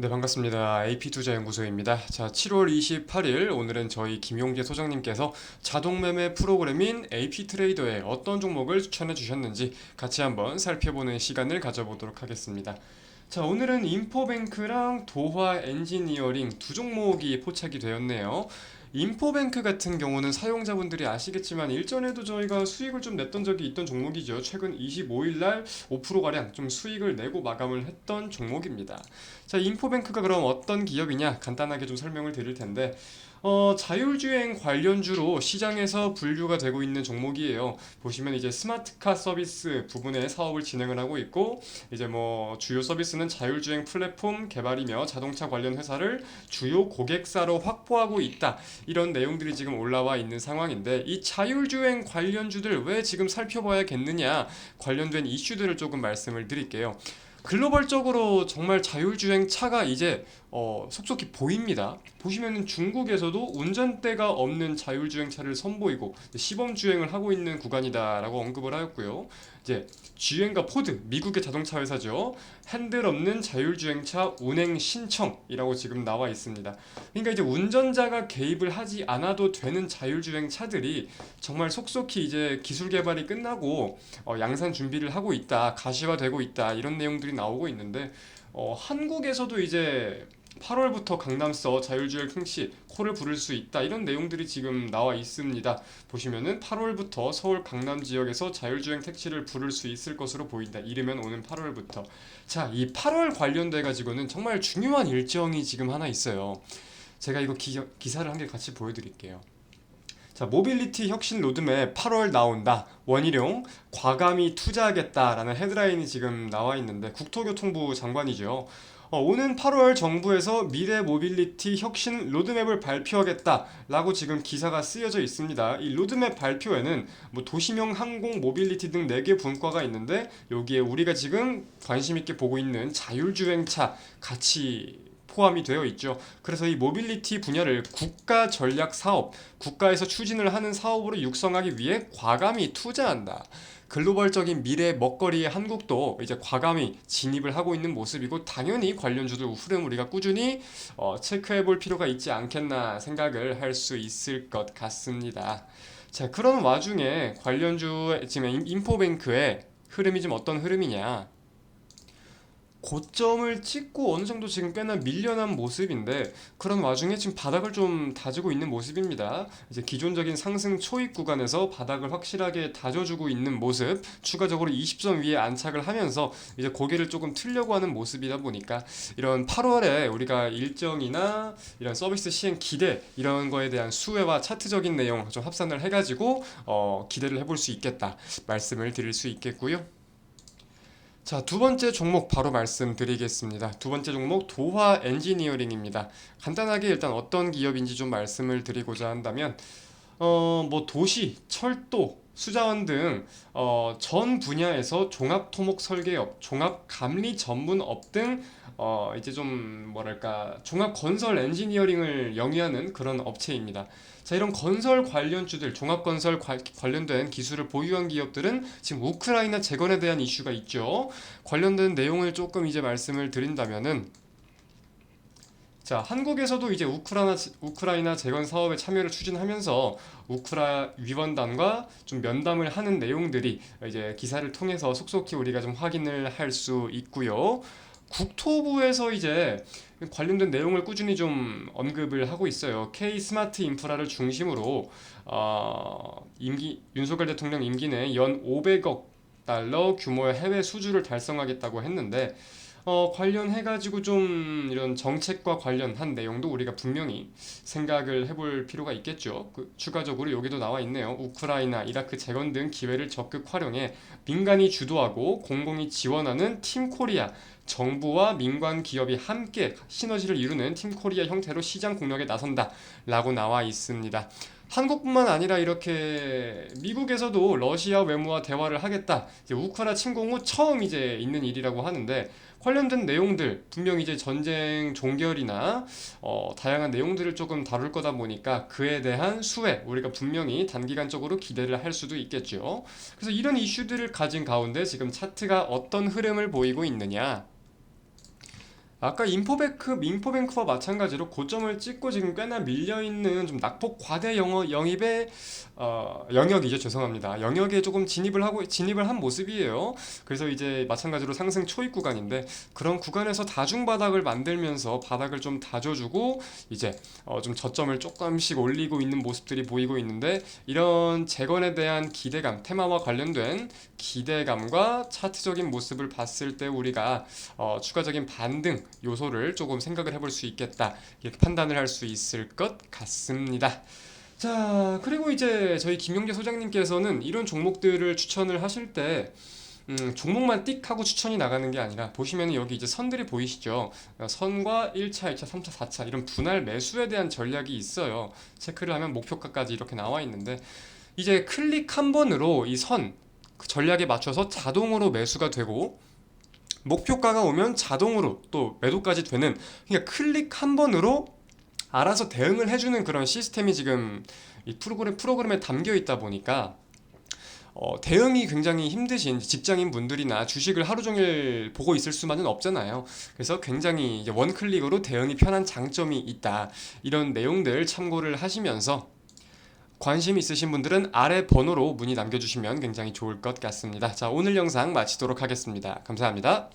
네, 반갑습니다. AP투자연구소입니다. 자, 7월 28일 오늘은 저희 김용재 소장님께서 자동 매매 프로그램인 AP트레이더에 어떤 종목을 추천해 주셨는지 같이 한번 살펴보는 시간을 가져보도록 하겠습니다. 자, 오늘은 인포뱅크랑 도화 엔지니어링 두 종목이 포착이 되었네요. 인포뱅크 같은 경우는 사용자분들이 아시겠지만 일전에도 저희가 수익을 좀 냈던 적이 있던 종목이죠. 최근 25일 날 5%가량 좀 수익을 내고 마감을 했던 종목입니다. 자, 인포뱅크가 그럼 어떤 기업이냐 간단하게 좀 설명을 드릴 텐데 어, 자율주행 관련주로 시장에서 분류가 되고 있는 종목이에요. 보시면 이제 스마트카 서비스 부분에 사업을 진행을 하고 있고 이제 뭐 주요 서비스는 자율주행 플랫폼 개발이며 자동차 관련 회사를 주요 고객사로 확보하고 있다. 이런 내용들이 지금 올라와 있는 상황인데 이 자율주행 관련주들 왜 지금 살펴봐야겠느냐 관련된 이슈들을 조금 말씀을 드릴게요. 글로벌적으로 정말 자율주행 차가 이제 어, 속속히 보입니다. 보시면은 중국에서도 운전대가 없는 자율주행 차를 선보이고 시범 주행을 하고 있는 구간이다라고 언급을 하였고요. 이제 GM과 포드, 미국의 자동차 회사죠. 핸들 없는 자율주행차 운행 신청이라고 지금 나와 있습니다. 그러니까 이제 운전자가 개입을 하지 않아도 되는 자율주행 차들이 정말 속속히 이제 기술 개발이 끝나고 어, 양산 준비를 하고 있다, 가시화되고 있다 이런 내용들이 나오고 있는데 어, 한국에서도 이제 8월부터 강남서 자율주행 택시 코를 부를 수 있다 이런 내용들이 지금 나와 있습니다. 보시면은 8월부터 서울 강남 지역에서 자율주행 택시를 부를 수 있을 것으로 보인다. 이르면 오는 8월부터. 자, 이 8월 관련돼 가지고는 정말 중요한 일정이 지금 하나 있어요. 제가 이거 기, 기사를 한 개 같이 보여드릴게요. 자, 모빌리티 혁신 로드맵 8월 나온다. 원희룡 과감히 투자하겠다라는 헤드라인이 지금 나와 있는데 국토교통부 장관이죠. 어, 오는 8월 정부에서 미래 모빌리티 혁신 로드맵을 발표하겠다라고 지금 기사가 쓰여져 있습니다. 이 로드맵 발표에는 뭐 도시명 항공 모빌리티 등 4개 분과가 있는데 여기에 우리가 지금 관심 있게 보고 있는 자율주행차 같이 포함이 되어 있죠. 그래서 이 모빌리티 분야를 국가 전략 사업, 국가에서 추진을 하는 사업으로 육성하기 위해 과감히 투자한다. 글로벌적인 미래 먹거리의 한국도 이제 과감히 진입을 하고 있는 모습이고 당연히 관련주들 흐름 우리가 꾸준히 어, 체크해 볼 필요가 있지 않겠나 생각을 할 수 있을 것 같습니다. 자, 그런 와중에 관련주 지금 인포뱅크의 흐름이 좀 어떤 흐름이냐? 고점을 찍고 어느 정도 지금 꽤나 밀려난 모습인데 그런 와중에 지금 바닥을 좀 다지고 있는 모습입니다. 이제 기존적인 상승 초입 구간에서 바닥을 확실하게 다져주고 있는 모습, 추가적으로 20선 위에 안착을 하면서 이제 고개를 조금 틀려고 하는 모습이다 보니까 이런 8월에 우리가 일정이나 이런 서비스 시행 기대 이런 거에 대한 수혜와 차트적인 내용 좀 합산을 해가지고 어, 기대를 해볼 수 있겠다 말씀을 드릴 수 있겠고요. 자, 두 번째 종목 바로 말씀드리겠습니다. 두 번째 종목 도화 엔지니어링입니다. 간단하게 일단 어떤 기업인지 좀 말씀을 드리고자 한다면 어, 뭐 도시, 철도, 수자원 등 어, 전 분야에서 종합 토목 설계업, 종합 감리 전문업 등 어, 이제 좀 뭐랄까 종합 건설 엔지니어링을 영위하는 그런 업체입니다. 자, 이런 건설 관련주들, 종합 건설 관련된 기술을 보유한 기업들은 지금 우크라이나 재건에 대한 이슈가 있죠. 관련된 내용을 조금 이제 말씀을 드린다면은 자, 한국에서도 이제 우크라이나, 우크라이나 재건 사업에 참여를 추진하면서 우크라 위원단과 좀 면담을 하는 내용들이 이제 기사를 통해서 속속히 우리가 좀 확인을 할 수 있고요. 국토부에서 이제 관련된 내용을 꾸준히 좀 언급을 하고 있어요. K 스마트 인프라를 중심으로 어, 임기 윤석열 대통령 임기 내연 500억 달러 규모의 해외 수주를 달성하겠다고 했는데 어, 관련해가지고 좀 이런 정책과 관련한 내용도 우리가 분명히 생각을 해볼 필요가 있겠죠. 그, 추가적으로 여기도 나와 있네요. 우크라이나, 이라크 재건 등 기회를 적극 활용해 민간이 주도하고 공공이 지원하는 팀 코리아 정부와 민관 기업이 함께 시너지를 이루는 팀 코리아 형태로 시장 공략에 나선다 라고 나와 있습니다. 한국뿐만 아니라 이렇게 미국에서도 러시아 외무와 대화를 하겠다. 우크라 침공 후 처음 이제 있는 일이라고 하는데 관련된 내용들 분명 이제 전쟁 종결이나 어, 다양한 내용들을 조금 다룰 거다 보니까 그에 대한 수혜 우리가 분명히 단기간적으로 기대를 할 수도 있겠죠. 그래서 이런 이슈들을 가진 가운데 지금 차트가 어떤 흐름을 보이고 있느냐? 아까 인포뱅크, 인포뱅크와 마찬가지로 고점을 찍고 지금 꽤나 밀려있는 좀 낙폭 과대 영어, 영입의 어, 영역이죠. 죄송합니다. 영역에 조금 진입을 하고 진입을 한 모습이에요. 그래서 이제 마찬가지로 상승 초입 구간인데 그런 구간에서 다중 바닥을 만들면서 바닥을 좀 다져주고 이제 어, 좀 저점을 조금씩 올리고 있는 모습들이 보이고 있는데 이런 재건에 대한 기대감, 테마와 관련된 기대감과 차트적인 모습을 봤을 때 우리가 어, 추가적인 반등 요소를 조금 생각을 해볼 수 있겠다 이렇게 판단을 할 수 있을 것 같습니다. 자 그리고 이제 저희 김용재 소장님께서는 이런 종목들을 추천을 하실 때 음, 종목만 띡 하고 추천이 나가는 게 아니라 보시면 여기 이제 선들이 보이시죠? 어, 선과 1차, 2차, 3차, 4차 이런 분할 매수에 대한 전략이 있어요. 체크를 하면 목표가까지 이렇게 나와 있는데 이제 클릭 한 번으로 이 선 전략에 맞춰서 자동으로 매수가 되고 목표가가 오면 자동으로 또 매도까지 되는 그러니까 클릭 한 번으로 알아서 대응을 해주는 그런 시스템이 지금 이 프로그램 프로그램에 담겨 있다 보니까 어, 대응이 굉장히 힘드신 직장인 분들이나 주식을 하루 종일 보고 있을 수만은 없잖아요. 그래서 굉장히 원클릭으로 대응이 편한 장점이 있다. 이런 내용들 참고를 하시면서 관심 있으신 분들은 아래 번호로 문의 남겨주시면 굉장히 좋을 것 같습니다. 자, 오늘 영상 마치도록 하겠습니다. 감사합니다.